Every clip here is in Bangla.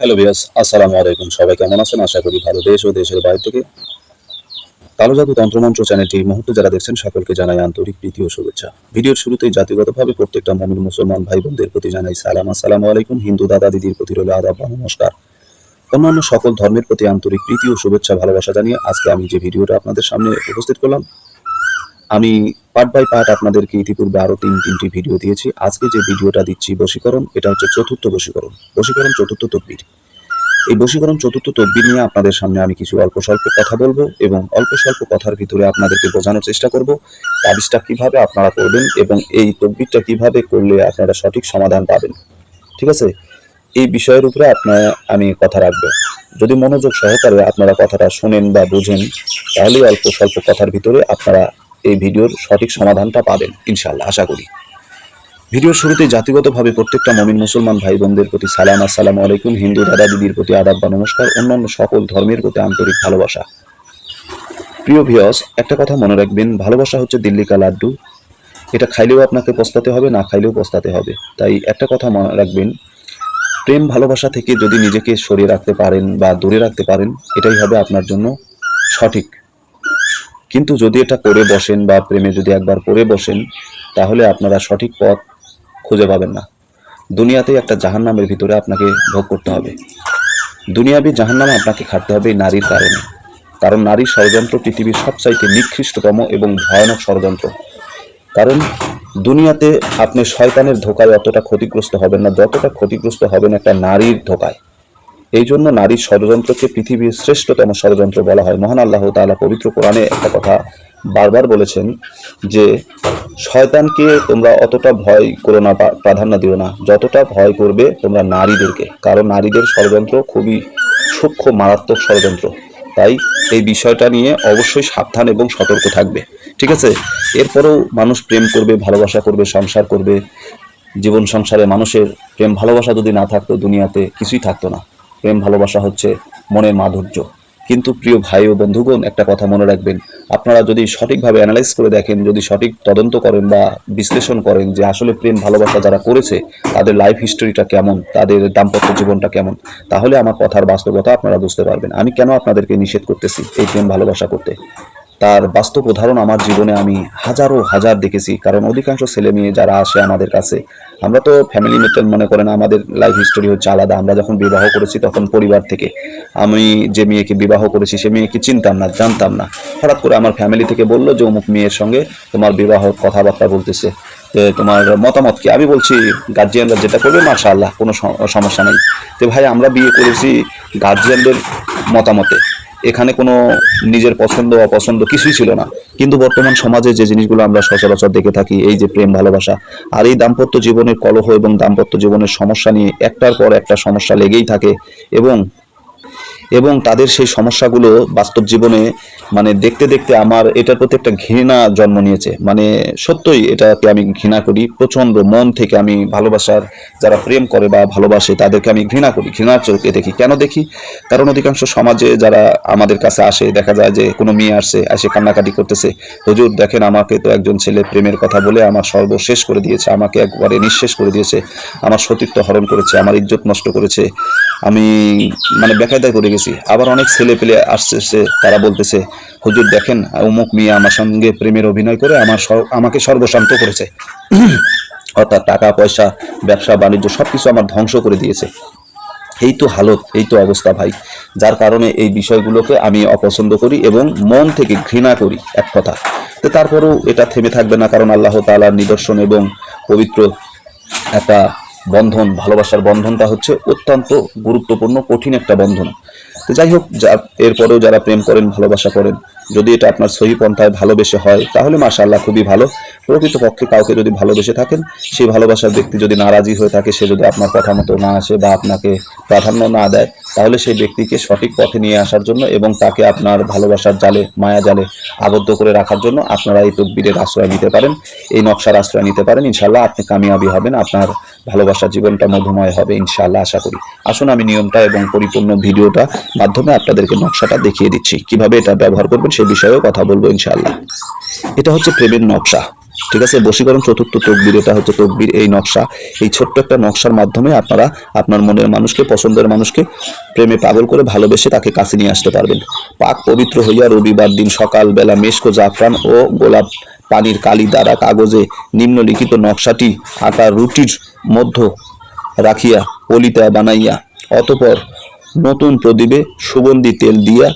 হ্যালো বিয়াস আসসালামু আলাইকুম। সবাই কেমন আছেন? আশা করি ভালো দেশ ও দেশের বাইরে থেকে। কালো জাদু তন্ত্রমন্ত্র চ্যানেলটি মুহূর্তে যারা দেখছেন, সকলকে জানাই আন্তরিক প্রীতি ও শুভেচ্ছা। ভিডিওর শুরুতেই জাতিগতভাবে প্রত্যেকটা মমিন মুসলমান ভাই বোনদের প্রতি জানাই সালাম। আসসালামু আলাইকুম, হিন্দু দাদা দিদির প্রতি রইল আদাব নমস্কার। অন্যান্য সকল ধর্মের প্রতি আন্তরিক প্রীতি ও শুভেচ্ছা, ভালোবাসা জানিয়ে আজকে আমি যে ভিডিওটা আপনাদের সামনে উপস্থিত করলাম আমি পার্ট বাই পার্ট আপনাদেরকে ইতিপূর্বে আরও তিন, তিনটি ভিডিও দিয়েছি। আজকে যে ভিডিওটা দিচ্ছি বশীকরণ, এটা হচ্ছে চতুর্থ বশীকরণ। বশীকরণ চতুর্থ তকবির এই বশীকরণ চতুর্থ তকবির নিয়ে আপনাদের সামনে আমি কিছু অল্প স্বল্প কথা বলব এবং অল্প স্বল্প কথার ভিতরে আপনাদেরকে বোঝানোর চেষ্টা করব। তাবিজটা কীভাবে আপনারা করবেন এবং এই তকবিরটা কীভাবে করলে আপনারা সঠিক সমাধান পাবেন। ঠিক আছে? এই বিষয়ের উপরে আপনার, আমি কথা রাখব। যদি মনোযোগ সহকারে আপনারা কথাটা শোনেন বা বুঝেন তাহলেই অল্প স্বল্প কথার ভিতরে আপনারা এই ভিডিওর সঠিক সমাধানটা পাবেন ইনশাল্লাহ আশা করি। ভিডিওর শুরুতে জাতিগতভাবে প্রত্যেকটা মমিন মুসলমান ভাই বোনদের প্রতি সালাম, আসসালামু আলাইকুম, হিন্দু দাদা দিদির প্রতি আদাব বা নমস্কার, অন্যান্য সকল ধর্মের প্রতি আন্তরিক ভালোবাসা। প্রিয় ভিয়স একটা কথা মনে রাখবেন, ভালোবাসা হচ্ছে দিল্লি কা লাড্ডু। এটা খাইলেও আপনাকে পস্তাতে হবে, না খাইলেও পস্তাতে হবে। তাই একটা কথা মনে রাখবেন, প্রেম ভালোবাসা থেকে যদি নিজেকে সরিয়ে রাখতে পারেন বা দূরে রাখতে পারেন, এটাই হবে আপনার জন্য সঠিক কিন্তু যদি এটা করে বসেন বা প্রেমে যদি একবার পড়ে বসেন, তাহলে আপনারা সঠিক পথ খুঁজে পাবেন না। দুনিয়াতে একটা জাহান্নামের ভিতরে আপনাকে ভোগ করতে হবে। দুনিয়াবি জাহান্নামে আপনাকে খাটতে হবে নারীর কারণে। কারণ নারীর ষড়যন্ত্র পৃথিবীর সবচাইতে নিকৃষ্টতম এবং ভয়ানক ষড়যন্ত্র। কারণ দুনিয়াতে আপনি শয়তানের ধোকায় অতটা ক্ষতিগ্রস্ত হবেন না, যতটা ক্ষতিগ্রস্ত হবেন একটা নারীর ধোকায়। এই জন্য নারীর ষড়যন্ত্রকে পৃথিবীর শ্রেষ্ঠতম ষড়যন্ত্র বলা হয়। মহান আল্লাহ তাআলা পবিত্র কোরআনে একটা কথা বারবার বলেছেন যে, শয়তানকে তোমরা অতটা ভয় করো না প্রাধান্য দিও না। যতটা ভয় করবে তোমরা নারীদেরকে। কারণ নারীদের ষড়যন্ত্র খুবই সূক্ষ্ম, মারাত্মক ষড়যন্ত্র। তাই এই বিষয়টা নিয়ে অবশ্যই সাবধান এবং সতর্ক থাকবে। ঠিক আছে? এরপরেও মানুষ প্রেম করবে, ভালোবাসা করবে, সংসার করবে। জীবন সংসারে মানুষের প্রেম, ভালোবাসা যদি না থাকতো দুনিয়াতে, কিছুই থাকতো না। প্রেম ভালোবাসা হচ্ছে মনের মাধুর্য। কিন্তু প্রিয় ভাই ও বন্ধুগণ, একটা কথা মনে রাখবেন, আপনারা যদি সঠিকভাবে অ্যানালাইজ করে দেখেন, যদি সঠিক তদন্ত করেন বা বিশ্লেষণ করেন যে আসলে প্রেম ভালোবাসা যারা করেছে, তাদের লাইফ হিস্টোরিটা কেমন, তাদের দাম্পত্য জীবনটা কেমন, তাহলে আমার কথার বাস্তবতা আপনারা বুঝতে পারবেন। আমি কেন আপনাদেরকে নিষেধ করতেছি এই প্রেম ভালোবাসা করতে? তার বাস্তব উদাহরণ আমার জীবনে আমি হাজারো হাজার দেখেছি। কারণ অধিকাংশ ছেলে মেয়ে যারা আসে আমাদের কাছে, আমরা তো ফ্যামিলি মেটেন মনে করেন আমাদের লাইফ হিস্টোরি হচ্ছে আলাদা। আমরা যখন বিবাহ করেছি তখন পরিবার থেকে। আমি যে মেয়েকে বিবাহ করেছি, সে মেয়েকে চিনতাম না, জানতাম না। হঠাৎ করে আমার ফ্যামিলি থেকে বলল, যে অমুক মেয়ের সঙ্গে তোমার বিবাহ কথাবার্তা বলতেছে। তোমার মতামত কি? আমি বলছি গার্জিয়ানরা যেটা করবে মাশা আল্লাহ কোনো সমস্যা নেই। তো ভাই, আমরা বিয়ে করেছি গার্জিয়ানদের মতামতে। এখানে কোনো নিজের পছন্দ, অপছন্দ কিছুই ছিল না। কিন্তু বর্তমান সমাজে যে জিনিসগুলো আমরা সচরাচর দেখে থাকি, এই যে প্রেম, ভালোবাসা, আর এই দাম্পত্য জীবনের কলহ এবং দাম্পত্য জীবনের সমস্যা নিয়ে একটার পর একটা সমস্যা লেগেই থাকে এবং এবং তাদের সেই সমস্যাগুলো বাস্তব জীবনে মানে দেখতে দেখতে আমার এটার প্রতি একটা ঘৃণা জন্ম নিয়েছে। মানে সত্যই এটাকে আমি ঘৃণা করি। প্রচণ্ড মন থেকে আমি ভালোবাসার যারা প্রেম করে বা ভালোবাসে, তাদেরকে আমি ঘৃণা করি, ঘৃণার চোখে দেখি। কেন দেখি? কারণ অধিকাংশ সমাজে যারা আমাদের কাছে আসে, দেখা যায় যে কোনো মেয়ে আসছে এসে কান্নাকাটি করতেছে, হুজুর, দেখেন আমাকে তো একজন ছেলে প্রেমের কথা বলে আমার সর্বশেষ করে দিয়েছে, আমাকে একবারে নিঃশেষ করে দিয়েছে, আমার সতীত্ব হরণ করেছে, আমার ইজ্জত নষ্ট করেছে। আমি মানে বেকায়দায় করে গেছি। আবার অনেক ছেলে পেলে আসছে তারা বলতেছে, হুজুর দেখেন, অমুক মেয়ে আমার সঙ্গে প্রেমের অভিনয় করে আমার আমাকে সর্বশান্ত করেছে। অর্থাৎ টাকা, পয়সা, ব্যবসা, বাণিজ্য সব কিছু আমার ধ্বংস করে দিয়েছে। এই তো হালত, এই তো অবস্থা ভাই। যার কারণে এই বিষয়গুলোকে আমি অপছন্দ করি এবং মন থেকে ঘৃণা করি, এক কথা। তো তারপরেও এটা থেমে থাকবে না, কারণ আল্লাহ তালার নিদর্শন এবং পবিত্র একটা বন্ধন, ভালোবাসার বন্ধনটা হচ্ছে অত্যন্ত গুরুত্বপূর্ণ, কঠিন একটা বন্ধন। তো যাই হোক যা এরপরেও যারা প্রেম করেন ভালোবাসা করেন যদি এটা আপনার সহি পন্থায় ভালোবেসে হয়, তাহলে মাশাআল্লাহ খুবই ভালো। প্রকৃতপক্ষে কাউকে যদি ভালোবেসে থাকেন, সেই ভালোবাসার ব্যক্তি যদি নারাজি হয়ে থাকে, সে যদি আপনার কথা মতো না আসে বা আপনাকে প্রাধান্য না দেয়, তাহলে সেই ব্যক্তিকে সঠিক পথে নিয়ে আসার জন্য এবং তাকে আপনার ভালোবাসার জালে, মায়া জালে আবদ্ধ করে রাখার জন্য আপনারা এই তকবীরের আশ্রয় নিতে পারেন, এই নকশার আশ্রয় নিতে পারেন ইনশাল্লাহ আপনি কামিয়াবি হবেন, আপনার ভালোবাসার জীবনটা মধুময় হবে ইনশাল্লাহ আশা করি। আসুন আমি নিয়মটা এবং পরিপূর্ণ ভিডিওটা মাধ্যমে আপনাদেরকে নকশাটা দেখিয়ে দিচ্ছি। কীভাবে এটা ব্যবহার করবেন সেই বিষয়েও কথা বলব ইনশাআল্লাহ। এটা হচ্ছে প্রেমের নকশা, ঠিক আছে? বশীকরণ চতুর্থ তকবির, এটা হচ্ছে তকবির, এই নকশা। এই ছোট্ট একটা নকশার মাধ্যমে আপনারা আপনার মনের মানুষকে, পছন্দের মানুষকে প্রেমে পাগল করে ভালোবেসে তাকে কাছে নিয়ে আসতে পারবেন। পাক পবিত্র হইয়া রবিবার দিন সকালবেলা মেশকো, জাফরান ও গোলাপ পানির কালি দ্বারা কাগজে নিম্নলিখিত নকশাটি আটা রুটির মধ্য রাখিয়া, পলিতা বানাইয়া, অতপর নতুন প্রদীপে সুগন্ধি তেল দিয়া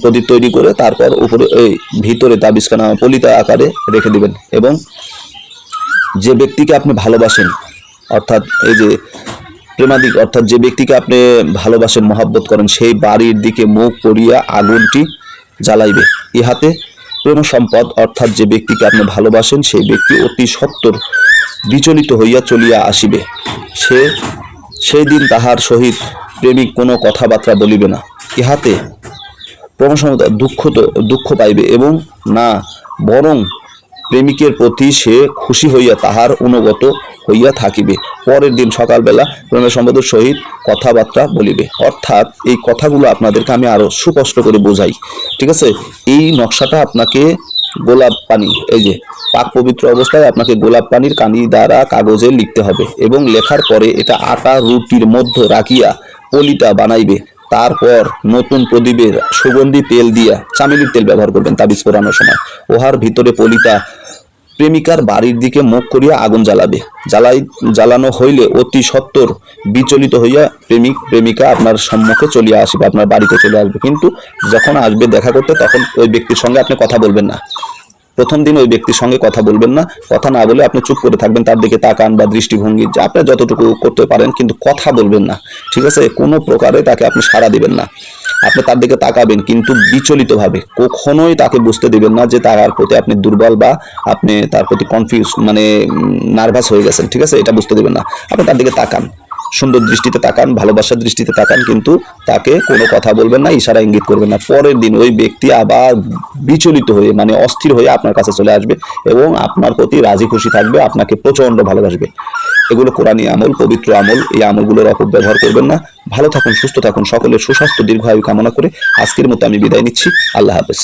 প্রদীপ তৈরি করে তারপর উপরে এই ভিতরে তাবিজখানা পলিতা আকারে রেখে দিবেন এবং যে ব্যক্তিকে আপনি ভালোবাসেন, অর্থাৎ এই যে প্রেমাদিক, অর্থাৎ যে ব্যক্তিকে আপনি ভালোবাসেন, মহাব্বত করেন, সেই বাড়ির দিকে মুখ করিয়া আগুনটি জ্বালাইবে। ইহাতে প্রেম সম্পদ, অর্থাৎ যে ব্যক্তিকে আপনি ভালোবাসেন, সেই ব্যক্তি অতি সত্বর বিচলিত হইয়া চলিয়া আসিবে। সে, সেই দিন তাহার সহিত প্রেমিক কোনো কথাবার্তা বলিবে না। ইহাতে প্রণসমতা দুঃখ দুঃখ পাইবে এবং না, বরং প্রেমিকের প্রতি সে খুশি হইয়া তাহার অনুগত হইয়া থাকিবে। পরের দিন সকালবেলা প্রেমের সম্পদের সহিত কথাবার্তা বলিবে। অর্থাৎ এই কথাগুলো আপনাদেরকে আমি আরও সুস্পষ্ট করে বোঝাই। ঠিক আছে? এই নকশাটা আপনাকে গোলাপ পানি, এই যে পাক পবিত্র অবস্থায় আপনাকে গোলাপ পানির কানি দ্বারা কাগজে লিখতে হবে এবং লেখার পরে এটা আটা রুটির মধ্য রাখিয়া পলিটা বানাইবে। তারপর নতুন প্রদীপের সুগন্ধি তেল দিয়া চামেলির তেল ব্যবহার করবেন তাবিজ পরানোর সময়। ওহার ভিতরে পলিতা প্রেমিকার বাড়ির দিকে মুখ করিয়া আগুন জ্বালাবে। জ্বালাই, জ্বালানো হইলে অতি সত্বর বিচলিত হইয়া প্রেমিক, প্রেমিকা আপনার সম্মুখে চলিয়া আসবে, আপনার বাড়িতে চলে আসবে। কিন্তু যখন আসবে দেখা করতে, তখন ওই ব্যক্তির সঙ্গে আপনি কথা বলবেন না। প্রথম দিন ওই ব্যক্তির সঙ্গে কথা বলবেন না। কথা না বলে আপনি চুপ করে থাকবেন, তার দিকে তাকান বা দৃষ্টিভঙ্গি যা আপনি যতটুকু করতে পারেন কিন্তু কথা বলবেন না। ঠিক আছে? কোনো প্রকারে তাকে আপনি সাড়া দিবেন না। আপনি তার দিকে তাকাবেন কিন্তু বিচলিতভাবে। কখনোই তাকে বুঝতে দিবেন না যে তার প্রতি আপনি দুর্বল বা আপনি তার প্রতি কনফিউজ মানে নার্ভাস হয়ে গেছেন। ঠিক আছে? এটা বুঝতে দিবেন না। আপনি তার দিকে তাকান। সুন্দর দৃষ্টিতে তাকান, ভালোবাসার দৃষ্টিতে তাকান, কিন্তু তাকে কোনো কথা বলবেন না, ইশারা ইঙ্গিত করবেন না। পরের দিন ওই ব্যক্তি আবার বিচলিত হয়ে মানে অস্থির হয়ে আপনার কাছে চলে আসবে এবং আপনার প্রতি রাজি খুশি থাকবে, আপনাকে প্রচণ্ড ভালোবাসবে। এগুলো কোরআনী আমল, পবিত্র আমল, এই আমলগুলোর অপব্যবহার করবেন না। ভালো থাকুন, সুস্থ থাকুন, সকলের সুস্বাস্থ্য, দীর্ঘায়ু কামনা করে আজকের মতো আমি বিদায় নিচ্ছি। আল্লাহ হাফেজ।